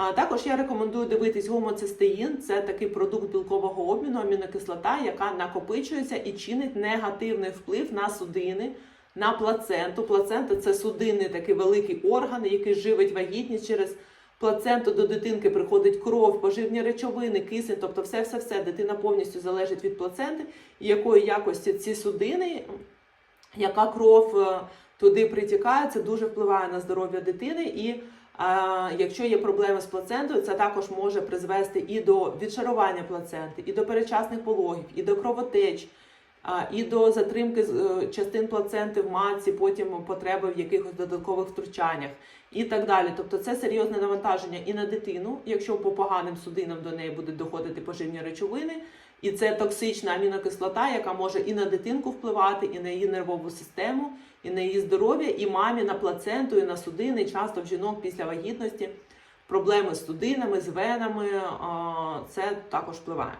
А також я рекомендую дивитись гомоцистеїн. Це такий продукт білкового обміну, амінокислота, яка накопичується і чинить негативний вплив на судини, на плаценту. Плацента це судинний такий великий орган, який живить вагітність через. Плаценту до дитинки приходить кров, поживні речовини, кисень, тобто все, все, все. Дитина повністю залежить від плаценти, і якої якості ці судини, яка кров е, туди притікає, це дуже впливає на здоров'я дитини. І а, якщо є проблеми з плацентою, це також може призвести і до відшарування плаценти, і до перечасних пологів, і до кровотеч, і до затримки е, частин плаценти в матці, потім потреби в якихось додаткових втручаннях і так далі. Тобто це серйозне навантаження і на дитину, якщо по поганим судинам до неї будуть доходити поживні речовини. І це токсична амінокислота, яка може і на дитинку впливати, і на її нервову систему, і на її здоров'я, і мамі на плаценту, і на судини. Часто в жінок після вагітності проблеми з судинами, з венами. Це також впливає.